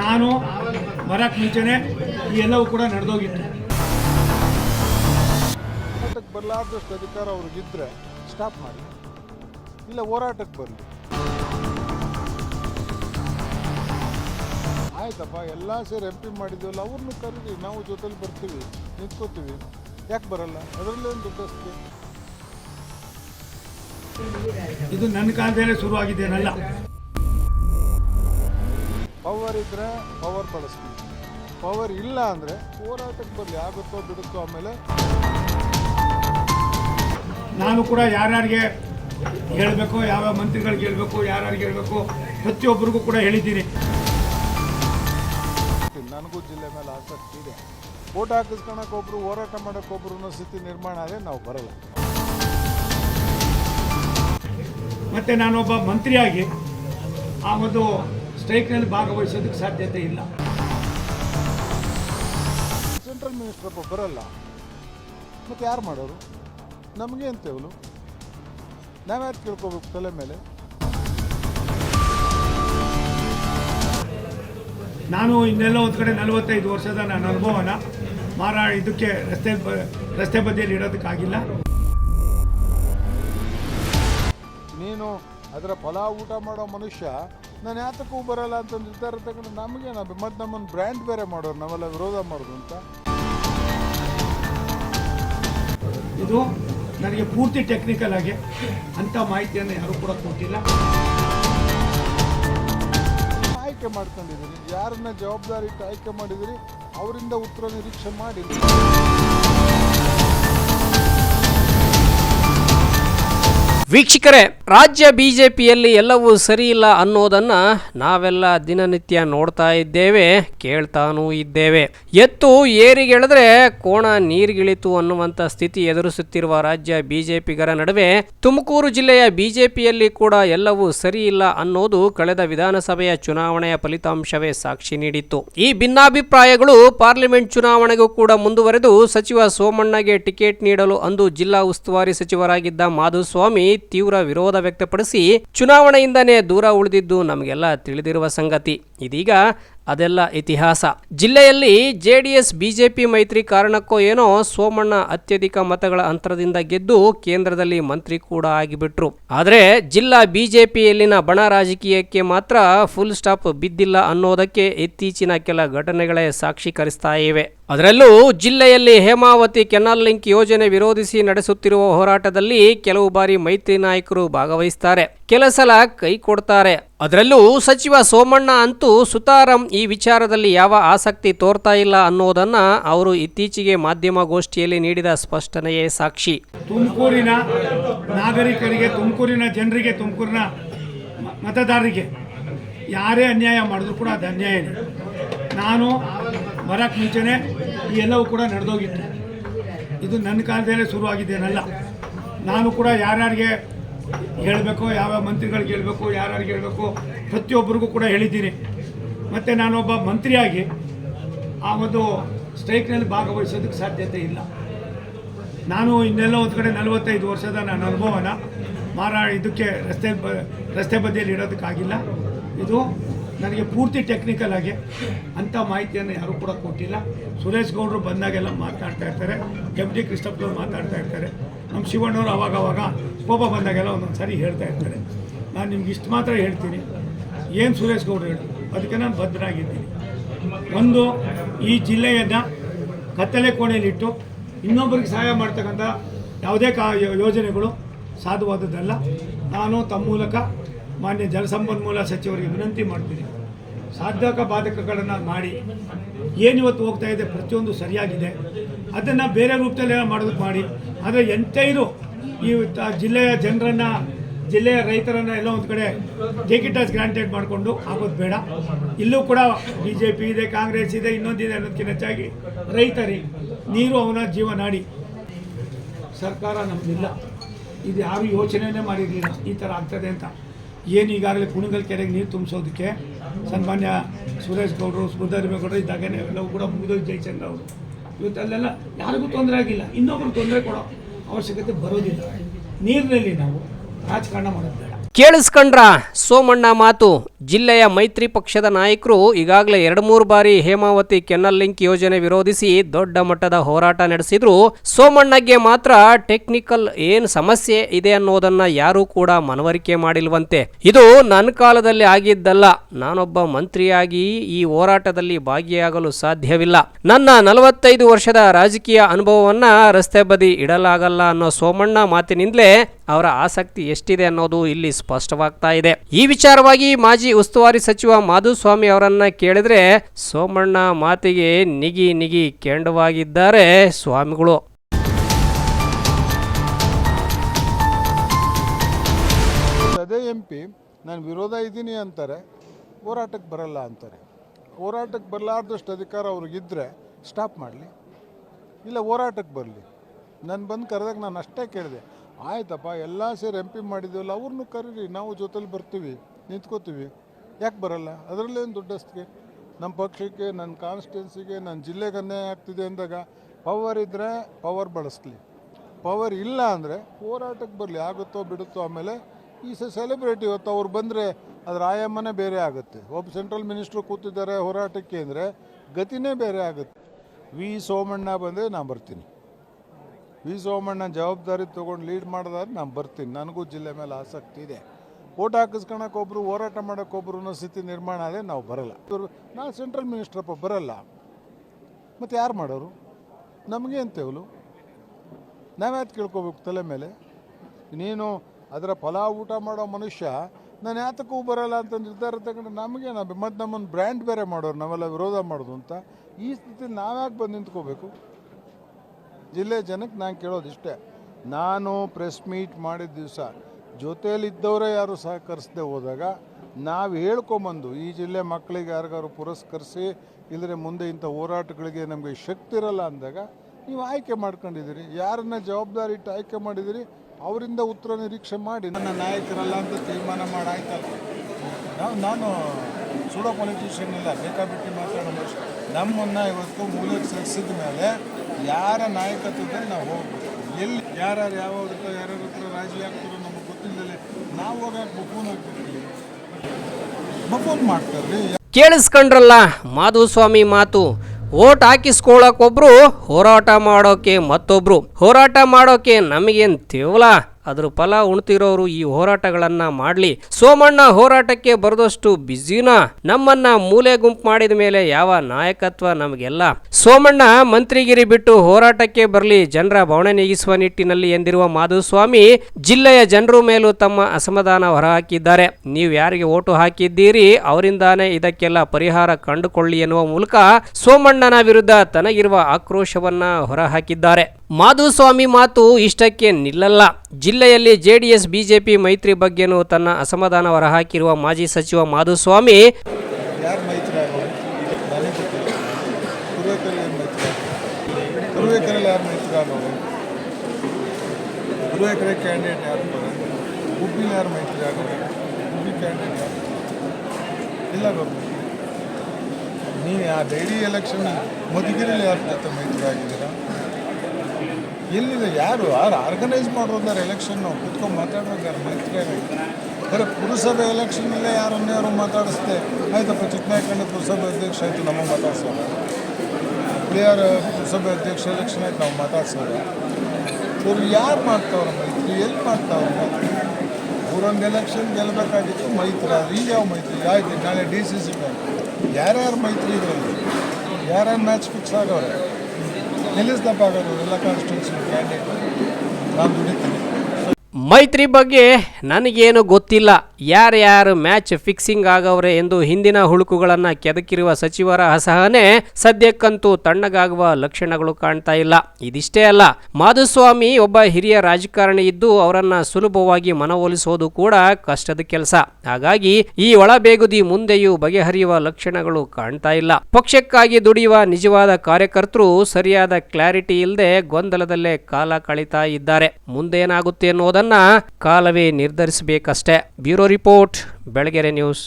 ನಾನು ಬರಕ್ಕೆ ಮುಂಚೆನೆ ಈ ಎಲ್ಲವೂ ಕೂಡ ನಡೆದೋಗಿತ್ತು. ಹೋರಾಟಕ್ಕೆ ಬರಲಾರ್ದಷ್ಟು ಅಧಿಕಾರ ಅವ್ರಿಗಿದ್ರೆ ಸ್ಟಾಪ್ ಮಾಡಿ. ಇಲ್ಲ ಹೋರಾಟಕ್ಕೆ ಬರಲಿ ಆಯ್ತಪ್ಪ ಎಲ್ಲ ಸೇರಿ ಎಂ ಪಿ ಮಾಡಿದ್ವಲ್ಲ ಅವ್ರನ್ನೂ ಕರೀರಿ ನಾವು ಜೊತೆಲಿ ಬರ್ತೀವಿ ನಿಂತ್ಕೋತೀವಿ. ಯಾಕೆ ಬರಲ್ಲ? ಅದರಲ್ಲೇನು ದುಡ್ಡಸ್ತಿ ಇದು ನನ್ನ ಕಾಲದಲ್ಲೇ ಶುರುವಾಗಿದ್ದೇನಲ್ಲ? ಪವರ್ ಇದ್ದರೆ ಪವರ್ ಬಳಸ್ಬೇಕು ಪವರ್ ಇಲ್ಲ ಅಂದರೆ ಹೋರಾಟಕ್ಕೆ ಬರಲಿ ಆಗುತ್ತೋ ಬಿಡುತ್ತೋ ಆಮೇಲೆ ನಾನು ಕೂಡ ಯಾರ್ಯಾರಿಗೆ ಹೇಳಬೇಕು ಯಾವ್ಯಾವ ಮಂತ್ರಿಗಳಿಗೆ ಹೇಳಬೇಕು ಯಾರ್ಯಾರಿಗೆ ಹೇಳಬೇಕು ಪ್ರತಿಯೊಬ್ಬರಿಗೂ ಕೂಡ ಹೇಳಿದ್ದೀನಿ. ನನಗೂ ಜಿಲ್ಲೆ ಮೇಲೆ ಆಸಕ್ತಿ ಇದೆ. ಓಟ್ ಹಾಕಿಸ್ಕೊಳಕ್ಕೆ ಒಬ್ರು ಹೋರಾಟ ಮಾಡೋಕೆ ಒಬ್ರು ಅನ್ನೋ ಸ್ಥಿತಿ ನಿರ್ಮಾಣ ಆದರೆ ನಾವು ಬರಲ್ಲ. ಮತ್ತು ನಾನೊಬ್ಬ ಮಂತ್ರಿಯಾಗಿ ಆ ಒಂದು ಸ್ಟ್ರೈಕ್ನಲ್ಲಿ ಭಾಗವಹಿಸೋದಕ್ಕೆ ಸಾಧ್ಯತೆ ಇಲ್ಲ. ಸೆಂಟ್ರಲ್ ಮಿನಿಸ್ಟರ್ ಒಬ್ಬ ಬರಲ್ಲ. ಮತ್ತು ಯಾರು ಮಾಡೋರು? ನಮಗೆ ಅಂತೇವಲು ನಾವ್ಯಾರು ಕೇಳ್ಕೋಬೇಕು ತಲೆ ಮೇಲೆ? ನಾನು ಇನ್ನೆಲ್ಲ ಒಂದು ಕಡೆ ನಲವತ್ತೈದು ವರ್ಷದ ನನ್ನ ಅನುಭವನ ಮಾರಾ ಇದಕ್ಕೆ ರಸ್ತೆ ಬ ರಸ್ತೆ ಬದಿಯಲ್ಲಿ ಇಡೋದಕ್ಕಾಗಿಲ್ಲ. ನೀನು ಅದರ ಫಲ ಊಟ ಮಾಡೋ ಮನುಷ್ಯ ನಾನು ಯಾತಕ್ಕೂ ಬರಲ್ಲ ಅಂತ ನಿರ್ಧಾರ ತಗೊಂಡು ನಮಗೆ ಮತ್ತು ನಮ್ಮನ್ನು ಬ್ರ್ಯಾಂಡ್ ಬೇರೆ ಮಾಡೋರು ನಾವೆಲ್ಲ ವಿರೋಧ ಮಾಡೋದು ಅಂತ? ಇದು ನನಗೆ ಪೂರ್ತಿ ಟೆಕ್ನಿಕಲ್ ಆಗಿ ಅಂಥ ಮಾಹಿತಿಯನ್ನು ಯಾರು ಕೂಡ ಕೊಟ್ಟಿಲ್ಲ. ಆಯ್ಕೆ ಮಾಡ್ಕೊಂಡಿದ್ದೀರಿ ಯಾರನ್ನ ಜವಾಬ್ದಾರಿ ಇಟ್ಟು ಆಯ್ಕೆ ಮಾಡಿದಿರಿ ಅವರಿಂದ ಉತ್ತರ ನಿರೀಕ್ಷೆ ಮಾಡಿ ವೀಕ್ಷಕರೇ, ರಾಜ್ಯ ಬಿಜೆಪಿಯಲ್ಲಿ ಎಲ್ಲವೂ ಸರಿಯಿಲ್ಲ ಅನ್ನೋದನ್ನ ನಾವೆಲ್ಲ ದಿನನಿತ್ಯ ನೋಡ್ತಾ ಇದ್ದೇವೆ, ಕೇಳ್ತಾನೂ ಇದ್ದೇವೆ. ಎತ್ತು ಏರಿಗೆಳೆದ್ರೆ ಕೋಣ ನೀರಿಗಿಳಿತು ಅನ್ನುವಂಥ ಸ್ಥಿತಿ ಎದುರಿಸುತ್ತಿರುವ ರಾಜ್ಯ ಬಿಜೆಪಿಗರ ನಡುವೆ ತುಮಕೂರು ಜಿಲ್ಲೆಯ ಬಿಜೆಪಿಯಲ್ಲಿ ಕೂಡ ಎಲ್ಲವೂ ಸರಿಯಿಲ್ಲ ಅನ್ನೋದು ಕಳೆದ ವಿಧಾನಸಭೆಯ ಚುನಾವಣೆಯ ಫಲಿತಾಂಶವೇ ಸಾಕ್ಷಿ ನೀಡಿತ್ತು. ಈ ಭಿನ್ನಾಭಿಪ್ರಾಯಗಳು ಪಾರ್ಲಿಮೆಂಟ್ ಚುನಾವಣೆಗೂ ಕೂಡ ಮುಂದುವರೆದು ಸಚಿವ ಸೋಮಣ್ಣಗೆ ಟಿಕೆಟ್ ನೀಡಲು ಅಂದು ಜಿಲ್ಲಾ ಉಸ್ತುವಾರಿ ಸಚಿವರಾಗಿದ್ದ ಮಾಧುಸ್ವಾಮಿ ತೀವ್ರ ವಿರೋಧ ವ್ಯಕ್ತಪಡಿಸಿ ಚುನಾವಣೆಯಿಂದನೇ ದೂರ ಉಳಿದಿದ್ದು ನಮಗೆಲ್ಲ ತಿಳಿದಿರುವ ಸಂಗತಿ. ಇದೀಗ ಅದೆಲ್ಲ ಇತಿಹಾಸ. ಜಿಲ್ಲೆಯಲ್ಲಿ ಜೆ ಡಿ ಎಸ್ ಬಿಜೆಪಿ ಮೈತ್ರಿ ಕಾರಣಕ್ಕೋ ಏನೋ ಸೋಮಣ್ಣ ಅತ್ಯಧಿಕ ಮತಗಳ ಅಂತರದಿಂದ ಗೆದ್ದು ಕೇಂದ್ರದಲ್ಲಿ ಮಂತ್ರಿ ಕೂಡ ಆಗಿಬಿಟ್ರು. ಆದರೆ ಜಿಲ್ಲಾ ಬಿಜೆಪಿಯಲ್ಲಿನ ಬಣ ರಾಜಕೀಯಕ್ಕೆ ಮಾತ್ರ ಫುಲ್ ಸ್ಟಾಪ್ ಬಿದ್ದಿಲ್ಲ ಅನ್ನೋದಕ್ಕೆ ಇತ್ತೀಚಿನ ಕೆಲ ಘಟನೆಗಳೇ ಸಾಕ್ಷೀಕರಿಸ್ತಾ ಇವೆ ಅದರಲ್ಲೂ ಜಿಲ್ಲೆಯಲ್ಲಿ ಹೇಮಾವತಿ ಕೆನಾಲ್ ಲಿಂಕ್ ಯೋಜನೆ ವಿರೋಧಿಸಿ ನಡೆಸುತ್ತಿರುವ ಹೋರಾಟದಲ್ಲಿ ಕೆಲವು ಬಾರಿ ಮೈತ್ರಿ ನಾಯಕರು ಭಾಗವಹಿಸ್ತಾರೆ. ಕೆಲ ಸಲ ಕೈ ಕೊಡ್ತಾರೆ. ಅದರಲ್ಲೂ ಸಚಿವ ಸೋಮಣ್ಣ ಅಂತೂ ಸುತಾರಾಂ ಈ ವಿಚಾರದಲ್ಲಿ ಯಾವ ಆಸಕ್ತಿ ತೋರ್ತಾ ಇಲ್ಲ ಅನ್ನೋದನ್ನ ಅವರು ಇತ್ತೀಚೆಗೆ ಮಾಧ್ಯಮ ಗೋಷ್ಠಿಯಲ್ಲಿ ನೀಡಿದ ಸ್ಪಷ್ಟನೆಯೇ ಸಾಕ್ಷಿ. ತುಮಕೂರಿನ ನಾಗರಿಕರಿಗೆ, ತುಮಕೂರಿನ ಜನರಿಗೆ, ತುಮಕೂರಿನ ಮತದಾರರಿಗೆ ಯಾರೇ ಅನ್ಯಾಯ ಮಾಡಿದ್ರು ಕೂಡ ಅದು ಅನ್ಯಾಯನೇ ನಾನು ಬರಕ್ಕೆ ಮುಂಚೆನೆ ಈ ಎಲ್ಲವೂ ಕೂಡ ನಡೆದೋಗಿತ್ತು. ಇದು ನನ್ನ ಕಾಲದಲ್ಲೇ ಶುರುವಾಗಿದ್ದೇನಲ್ಲ. ನಾನು ಕೂಡ ಯಾರ್ಯಾರಿಗೆ ಹೇಳಬೇಕು, ಯಾವ ಮಂತ್ರಿಗಳಿಗೆ ಹೇಳಬೇಕು ಯಾರ್ಯಾರಿಗೆ ಹೇಳಬೇಕು, ಪ್ರತಿಯೊಬ್ಬರಿಗೂ ಕೂಡ ಹೇಳಿದ್ದೀನಿ. ಮತ್ತು ನಾನೊಬ್ಬ ಮಂತ್ರಿಯಾಗಿ ಆ ಒಂದು ಸ್ಟ್ರೈಕ್ನಲ್ಲಿ ಭಾಗವಹಿಸೋದಕ್ಕೆ ಸಾಧ್ಯತೆ ಇಲ್ಲ. ನಾನು ಇನ್ನೆಲ್ಲ ಒಂದು ಕಡೆ ನಲವತ್ತೈದು ವರ್ಷದ ನನ್ನ ಅನುಭವನ ಮಾರಾ ಇದಕ್ಕೆ ರಸ್ತೆ ಬ, ರಸ್ತೆ ಬದಿಯಲ್ಲಿ ಇಡೋದಕ್ಕಾಗಿಲ್ಲ. ಇದು ನನಗೆ ಪೂರ್ತಿ ಟೆಕ್ನಿಕಲ್ ಆಗಿ ಅಂಥ ಮಾಹಿತಿಯನ್ನು ಯಾರೂ ಕೂಡ ಕೊಟ್ಟಿಲ್ಲ. ಸುರೇಶ್ ಗೌಡರು ಬಂದಾಗೆಲ್ಲ ಮಾತಾಡ್ತಾ ಇರ್ತಾರೆ. ಎಂ ಡಿ ಕೃಷ್ಣಪ್ಪನವ್ರು ಮಾತಾಡ್ತಾ ಇರ್ತಾರೆ. ನಮ್ಮ ಶಿವಣ್ಣವರು ಅವಾಗ ಅವಾಗ ಕೋಪ ಬಂದಾಗೆಲ್ಲ ಒಂದೊಂದು ಸಾರಿ ಹೇಳ್ತಾ ಇರ್ತಾರೆ. ನಾನು ನಿಮ್ಗೆ ಇಷ್ಟು ಮಾತ್ರ ಹೇಳ್ತೀನಿ. ಏನು ಸುರೇಶ್ ಗೌಡ್ರು ಹೇಳಿ. ಅದಕ್ಕೆ ನಾನು ಭದ್ರಾಗಿದ್ದೀನಿ ಒಂದು, ಈ ಜಿಲ್ಲೆಯನ್ನು ಕತ್ತಲೆ ಕೋಣೆಯಲ್ಲಿಟ್ಟು ಇನ್ನೊಬ್ಬರಿಗೆ ಸಹಾಯ ಮಾಡ್ತಕ್ಕಂಥ ಯಾವುದೇ ಕಾ ಯೋಜನೆಗಳು ಸಾಧುವಾದದ್ದಲ್ಲ. ನಾನು ತಮ್ಮ ಮೂಲಕ ಮಾನ್ಯ ಜಲಸಂಪನ್ಮೂಲ ಸಚಿವರಿಗೆ ವಿನಂತಿ ಮಾಡ್ತೀನಿ. ಸಾಧಕ ಬಾಧಕಗಳನ್ನು ಮಾಡಿ ಏನಿವತ್ತು ಹೋಗ್ತಾ ಇದೆ, ಪ್ರತಿಯೊಂದು ಸರಿಯಾಗಿದೆ. ಅದನ್ನು ಬೇರೆ ರೂಪದಲ್ಲಿ ಮಾಡೋದಕ್ಕೆ ಮಾಡಿ. ಆದರೆ ಎಂಟೈದು ಈ ಜಿಲ್ಲೆಯ ಜನರನ್ನು, ಜಿಲ್ಲೆಯ ರೈತರನ್ನ ಎಲ್ಲ ಒಂದು ಕಡೆ ಟೇಕಿಟಾಸ್ ಗ್ರಾಂಟೆಡ್ ಮಾಡಿಕೊಂಡು ಆಗೋದು ಬೇಡ. ಇಲ್ಲೂ ಕೂಡ ಬಿ ಜೆ ಪಿ ಇದೆ, ಕಾಂಗ್ರೆಸ್ ಇದೆ, ಇನ್ನೊಂದಿದೆ ಅನ್ನೋದಕ್ಕಿಂತ ಹೆಚ್ಚಾಗಿ ರೈತರಿ ನೀರು ಅವನ ಜೀವನಾಡಿ ಸರ್ಕಾರ ನಮ್ಮದಿಲ್ಲ ಇದು ಯಾರು ಯೋಚನೆಯೇ ಮಾಡಿರಲಿಲ್ಲ. ಈ ಥರ ಆಗ್ತದೆ ಅಂತ. ಏನು ಈಗಾಗಲೇ ಕುಣಿಗಲ್ ಕೆರೆಗೆ ನೀರು ತುಂಬಿಸೋದಕ್ಕೆ ಸನ್ಮಾನ್ಯ ಸುರೇಶ್ ಗೌಡರು ಸುಧರ್ಮೇಗೌಡರು ಇದ್ದಾಗನೇ ಎಲ್ಲವೂ ಕೂಡ ಮುಗಿದೋಗಿ ಜಯಚಂದ್ರ ಅವರು. ಇವತ್ತು ಅಲ್ಲೆಲ್ಲ ಯಾರಿಗೂ ತೊಂದರೆ ಆಗಿಲ್ಲ. ಇನ್ನೊಬ್ರು ತೊಂದರೆ ಕೊಡೋ ಅವಶ್ಯಕತೆ ಬರೋದಿಲ್ಲ. ನೀರಿನಲ್ಲಿ ನಾವು ರಾಜಕಾರಣ ಬೇಡ. ಕೇಳಿಸ್ಕೊಂಡ್ರ ಸೋಮಣ್ಣ ಮಾತು. ಜಿಲ್ಲೆಯ ಮೈತ್ರಿ ಪಕ್ಷದ ನಾಯಕರು ಈಗಾಗಲೇ ಎರಡು ಮೂರು ಬಾರಿ ಹೇಮಾವತಿ ಕೆನಲ್ ಲಿಂಕ್ ಯೋಜನೆ ವಿರೋಧಿಸಿ ದೊಡ್ಡ ಮಟ್ಟದ ಹೋರಾಟ ನಡೆಸಿದ್ರು. ಸೋಮಣ್ಣಗೆ ಮಾತ್ರ ಟೆಕ್ನಿಕಲ್ ಏನ್ ಸಮಸ್ಯೆ ಇದೆ ಅನ್ನೋದನ್ನ ಯಾರೂ ಕೂಡ ಮನವರಿಕೆ ಮಾಡಿಲ್ವಂತೆ. ಇದು ನನ್ನ ಕಾಲದಲ್ಲಿ ಆಗಿದ್ದಲ್ಲ, ನಾನೊಬ್ಬ ಮಂತ್ರಿಯಾಗಿ ಈ ಹೋರಾಟದಲ್ಲಿ ಭಾಗಿಯಾಗಲು ಸಾಧ್ಯವಿಲ್ಲ. ನನ್ನ ನಲವತ್ತೈದು ವರ್ಷದ ರಾಜಕೀಯ ಅನುಭವವನ್ನ ರಸ್ತೆ ಬದಿ ಇಡಲಾಗಲ್ಲ ಅನ್ನೋ ಸೋಮಣ್ಣ ಮಾತಿನಿಂದಲೇ ಅವರ ಆಸಕ್ತಿ ಎಷ್ಟಿದೆ ಅನ್ನೋದು ಇಲ್ಲಿ ಸ್ಪಷ್ಟವಾಗ್ತಾ ಇದೆ. ಈ ವಿಚಾರವಾಗಿ ಮಾಜಿ ಉಸ್ತುವಾರಿ ಸಚಿವ ಮಾಧುಸ್ವಾಮಿ ಅವರನ್ನ ಕೇಳಿದ್ರೆ ಸೋಮಣ್ಣ ಮಾತಿಗೆ ನಿಗಿ ನಿಗಿ ಕೆಂಡವಾಗಿದ್ದಾರೆ ಸ್ವಾಮಿಗಳು. ಅದೇ ಎಂ ಪಿ, ನಾನು ವಿರೋಧ ಇದ್ದೀನಿ ಅಂತಾರೆ, ಹೋರಾಟಕ್ಕೆ ಬರಲ್ಲ ಅಂತಾರೆ. ಹೋರಾಟಕ್ಕೆ ಬರಲಾರ್ದಷ್ಟು ಅಧಿಕಾರ ಅವ್ರಿಗಿದ್ದರೆ ಸ್ಟಾಪ್ ಮಾಡಲಿ. ಇಲ್ಲ ಹೋರಾಟಕ್ಕೆ ಬರಲಿ. ನಾನು ಬಂದು ಕರೆದಾಗ ನಾನು ಅಷ್ಟೇ ಕೇಳಿದೆ ಆಯ್ತಪ್ಪ, ಎಲ್ಲ ಸೇರಿ ಎಂ ಪಿ ಮಾಡಿದ್ದೀವಲ್ಲ ಅವ್ರನ್ನೂ ಕರೀರಿ, ನಾವು ಜೊತೇಲಿ ಬರ್ತೀವಿ, ನಿಂತ್ಕೋತೀವಿ. ಯಾಕೆ ಬರಲ್ಲ? ಅದರಲ್ಲೇನು ದುಡ್ಡಸ್ತಿಗೆ ನಮ್ಮ ಪಕ್ಷಕ್ಕೆ ನನ್ನ ಕಾನ್ಸ್ಟಿಟ್ಯೂನ್ಸಿಗೆ ನನ್ನ ಜಿಲ್ಲೆಗೆ ಅನ್ಯಾಯ ಆಗ್ತಿದೆ ಅಂದಾಗ ಪವರ್ ಇದ್ದರೆ ಪವರ್ ಬಳಸ್ಲಿ. ಪವರ್ ಇಲ್ಲ ಅಂದರೆ ಹೋರಾಟಕ್ಕೆ ಬರಲಿ, ಆಗುತ್ತೋ ಬಿಡುತ್ತೋ ಆಮೇಲೆ ಈ ಸೆಲೆಬ್ರಿಟಿ ಇವತ್ತು ಅವ್ರು ಬಂದರೆ ಅದರ ಆಯಾಮನೇ ಬೇರೆ ಆಗುತ್ತೆ. ಒಬ್ಬ ಸೆಂಟ್ರಲ್ ಮಿನಿಸ್ಟ್ರು ಕೂತಿದ್ದಾರೆ, ಹೋರಾಟಕ್ಕೆ ಅಂದರೆ ಗತಿನೇ ಬೇರೆ ಆಗುತ್ತೆ. ವಿ ಸೋಮಣ್ಣ ಬಂದರೆ ನಾನು ಬರ್ತೀನಿ. ವಿ ಸೋಮಣ್ಣ ಜವಾಬ್ದಾರಿ ತೊಗೊಂಡು ಲೀಡ್ ಮಾಡಿದ್ರೆ, ನಾನು ಬರ್ತೀನಿ. ನನಗೂ ಜಿಲ್ಲೆ ಮೇಲೆ ಆಸಕ್ತಿ ಇದೆ. ಓಟ್ ಹಾಕಿಸ್ಕೊಳಕ್ಕೆ ಒಬ್ಬರು ಹೋರಾಟ ಮಾಡೋಕೆ ಒಬ್ರು ಅನ್ನೋ ಸ್ಥಿತಿ ನಿರ್ಮಾಣ ಆದರೆ ನಾವು ಬರಲ್ಲ. ಇವರು, ನಾ ಸೆಂಟ್ರಲ್ ಮಿನಿಸ್ಟ್ರಪ್ಪ ಬರಲ್ಲ. ಮತ್ತು ಯಾರು ಮಾಡೋರು? ನಮಗೆ ಅಂತೇವಲು ನಾವ್ಯಾತು ಕೇಳ್ಕೋಬೇಕು ತಲೆ ಮೇಲೆ? ನೀನು ಅದರ ಫಲ ಊಟ ಮಾಡೋ ಮನುಷ್ಯ, ನಾನು ಯಾತಕ್ಕೂ ಬರಲ್ಲ ಅಂತ ನಿರ್ಧಾರ ತಗೊಂಡು ನಮಗೆ ಮತ್ತು ನಮ್ಮನ್ನು ಬ್ರ್ಯಾಂಡ್ ಬೇರೆ ಮಾಡೋರು, ನಾವೆಲ್ಲ ವಿರೋಧ ಮಾಡೋದು ಅಂತ. ಈ ಸ್ಥಿತಿ ನಾವ್ಯಾಕೆ ಬಂದು ನಿಂತ್ಕೋಬೇಕು? ಜಿಲ್ಲೆ ಜನಕ್ಕೆ ನಾನು ಕೇಳೋದು ಇಷ್ಟೇ. ನಾನು ಪ್ರೆಸ್ ಮೀಟ್ ಮಾಡಿದ ದಿವಸ ಜೊತೆಯಲ್ಲಿದ್ದವರೇ ಯಾರು ಸಹಕರಿಸದೆ ಹೋದಾಗ ನಾವು ಹೇಳ್ಕೊಂಬಂದು ಈ ಜಿಲ್ಲೆ ಮಕ್ಕಳಿಗೆ ಯಾರಿಗಾರು ಪುರಸ್ಕರಿಸಿ ಇಲ್ಲದ್ರೆ ಮುಂದೆ ಇಂಥ ಹೋರಾಟಗಳಿಗೆ ನಮಗೆ ಶಕ್ತಿ ಇರಲ್ಲ ಅಂದಾಗ ನೀವು ಆಯ್ಕೆ ಮಾಡ್ಕೊಂಡಿದ್ದೀರಿ. ಯಾರನ್ನ ಜವಾಬ್ದಾರಿ ಇಟ್ಟು ಆಯ್ಕೆ ಮಾಡಿದ್ದೀರಿ, ಅವರಿಂದ ಉತ್ತರ ನಿರೀಕ್ಷೆ ಮಾಡಿ ನನ್ನ ನಾಯಕರಲ್ಲ ಅಂತ ತೀರ್ಮಾನ ಮಾಡಾಯ್ತಲ್ಲ ನಾವು ನಾನು ಸುಡೋ ಪೊಲಿಟಿಷಿಯನ್ ಇಲ್ಲ, ಬೇಕಾಬಿಟ್ಟು ಅಷ್ಟೇ ನಮ್ಮನ್ನು ಇವತ್ತು ಮೂಲೆಗೆ ಸರಿಸಿದ ಮೇಲೆ ಯಾರ ನಾಯಕತ್ವದಲ್ಲಿ ನಾವು ಹೋಗ್ಬೇಕು? ಎಲ್ಲಿ ಯಾರ್ಯಾರು ಯಾವಾಗ ಯಾರ್ಯಾರ ಹತ್ರ ರಾಜಿ ಆಗ್ತಾರೋ ನಮಗೆ ಗೊತ್ತಿಲ್ಲದೆ ನಾವು ಹೋಗಕ್ಕೆ ಬಫೂನ್ ಆಗ್ತಿರ್ತೀವಿ ಬಫೂನ್ ಮಾಡ್ತಾರ್ರಿ ಕೇಳಿಸ್ಕೊಂಡ್ರಲ್ಲ ಮಾಧುಸ್ವಾಮಿ ಮಾತು, ಓಟ್ ಹಾಕಿಸ್ಕೊಳ್ಳೋಕೊಬ್ರು ಹೋರಾಟ ಮಾಡೋಕೆ ಮತ್ತೊಬ್ರು. ಹೋರಾಟ ಮಾಡೋಕೆ ನಮಗೇನು ತೇವಲ ಅದ್ರ ಫಲ ಉಣ್ತಿರೋರು ಈ ಹೋರಾಟಗಳನ್ನ ಮಾಡ್ಲಿ. ಸೋಮಣ್ಣ ಹೋರಾಟಕ್ಕೆ ಬರೆದಷ್ಟು ಬ್ಯುಸಿನ. ನಮ್ಮನ್ನ ಮೂಲೆ ಗುಂಪು ಮಾಡಿದ ಮೇಲೆ ಯಾವ ನಾಯಕತ್ವ ನಮಗೆಲ್ಲ. ಸೋಮಣ್ಣ ಮಂತ್ರಿಗಿರಿ ಬಿಟ್ಟು ಹೋರಾಟಕ್ಕೆ ಬರಲಿ. ಜನರ ಭವಣೆ ನೀಗಿಸುವ ನಿಟ್ಟಿನಲ್ಲಿ ಎಂದಿರುವ ಮಾಧುಸ್ವಾಮಿ, ಜಿಲ್ಲೆಯ ಜನರ ಮೇಲೂ ತಮ್ಮ ಅಸಮಾಧಾನ ಹೊರಹಾಕಿದ್ದಾರೆ. ನೀವು ಯಾರಿಗೆ ಓಟು ಹಾಕಿದ್ದೀರಿ, ಅವರಿಂದಾನೇ ಇದಕ್ಕೆಲ್ಲ ಪರಿಹಾರ ಕಂಡುಕೊಳ್ಳಿ ಎನ್ನುವ ಮೂಲಕ ಸೋಮಣ್ಣನ ವಿರುದ್ಧ ತನಗಿರುವ ಆಕ್ರೋಶವನ್ನ ಹೊರಹಾಕಿದ್ದಾರೆ. ಮಾಧುಸ್ವಾಮಿ ಮಾತು ಇಷ್ಟಕ್ಕೆ ನಿಲ್ಲಲ್ಲ. ಜಿಲ್ಲೆಯಲ್ಲಿ ಜೆಡಿಎಸ್, ಬಿಜೆಪಿ, ಮೈತ್ರಿ ಬಗ್ಗೆನೂ ತನ್ನ ಅಸಮಾಧಾನ ಹೊರಹಾಕಿರುವ ಮಾಜಿ ಸಚಿವ ಮಾಧುಸ್ವಾಮಿ. ನೀವು ಆ ಡೈರಿ ಎಲೆಕ್ಷನ್ ಮೈತ್ರಿ ಆಗಿದ್ದೀರಾ? ಎಲ್ಲಿದೆ? ಯಾರು? ಯಾರು ಆರ್ಗನೈಸ್ ಮಾಡೋದಾರೆ ಎಲೆಕ್ಷನ್ನು ಕುತ್ಕೊಂಡು ಮಾತಾಡ್ಬೇಕಾರೆ ಯಾರು ಮೈತ್ರಿ ಆಗೋದು ಬರೀ ಪುರಸಭೆ ಎಲೆಕ್ಷನಲ್ಲೇ ಯಾರನ್ನೇ ಯಾರು ಮಾತಾಡಿಸ್ದೆ? ಆಯ್ತಪ್ಪ, ಚಿಕ್ಕನಾಯಕಣ್ಣ ಪುರಸಭೆ ಅಧ್ಯಕ್ಷ ಆಯಿತು, ನಮಗೆ ಮಾತಾಡ್ಸೋಣ ಪ್ಲೇಯರ್ ಪುರಸಭೆ ಅಧ್ಯಕ್ಷ ಎಲೆಕ್ಷನ್ ಆಯ್ತು ನಾವು ಮಾತಾಡ್ಸೋಣ ಇವ್ರು ಯಾರು ಮಾಡ್ತಾವ್ರ ಮೈತ್ರಿ? ಎಲ್ಲಿ ಮಾಡ್ತಾವ್ರ ಮೈತ್ರಿ? ಊರೊಂದು ಎಲೆಕ್ಷನ್ ಗೆಲ್ಲಬೇಕಾಗಿತ್ತು ಮೈತ್ರಿ. ಅದು ಈಗ ಯಾವ ಮೈತ್ರಿ? ಆಯಿತು ನಾಳೆ ಡಿ ಸಿ ಸಿ ಬ್ಯಾಂಕ್ ಯಾರ್ಯಾರು ಮೈತ್ರಿ ಇದರಲ್ಲಿ? ಯಾರ್ಯಾರು ಮ್ಯಾಚ್ ಫಿಕ್ಸ್ ಆಗವ್ರೆ? ಮೈತ್ರಿ ಬಗ್ಗೆ ನನಗೇನು ಗೊತ್ತಿಲ್ಲ. ಯಾರ್ಯಾರು ಮ್ಯಾಚ್ ಫಿಕ್ಸಿಂಗ್ ಆಗವ್ರೆ ಎಂದು ಹಿಂದಿನ ಹುಳುಕುಗಳನ್ನು ಕೆದಕಿರುವ ಸಚಿವರ ಅಸಹನೆ ಸದ್ಯಕ್ಕಂತೂ ತಣ್ಣಗಾಗುವ ಲಕ್ಷಣಗಳು ಕಾಣ್ತಾ ಇಲ್ಲ. ಇದಿಷ್ಟೇ ಅಲ್ಲ, ಮಾಧುಸ್ವಾಮಿ ಒಬ್ಬ ಹಿರಿಯ ರಾಜಕಾರಣಿ ಇದ್ದು ಅವರನ್ನ ಸುಲಭವಾಗಿ ಮನವೊಲಿಸೋದು ಕೂಡ ಕಷ್ಟದ ಕೆಲಸ. ಹಾಗಾಗಿ ಈ ಒಳಬೇಗುದಿ ಮುಂದೆಯೂ ಬಗೆಹರಿಯುವ ಲಕ್ಷಣಗಳು ಕಾಣ್ತಾ ಇಲ್ಲ. ಪಕ್ಷಕ್ಕಾಗಿ ದುಡಿಯುವ ನಿಜವಾದ ಕಾರ್ಯಕರ್ತರು ಸರಿಯಾದ ಕ್ಲಾರಿಟಿ ಇಲ್ಲದೆ ಗೊಂದಲದಲ್ಲೇ ಕಾಲ ಕಳೀತಾ ಇದ್ದಾರೆ. ಮುಂದೇನಾಗುತ್ತೆ ಅನ್ನೋದನ್ನ ಕಾಲವೇ ನಿರ್ಧರಿಸಬೇಕಷ್ಟೇ. Bureau report Belagere news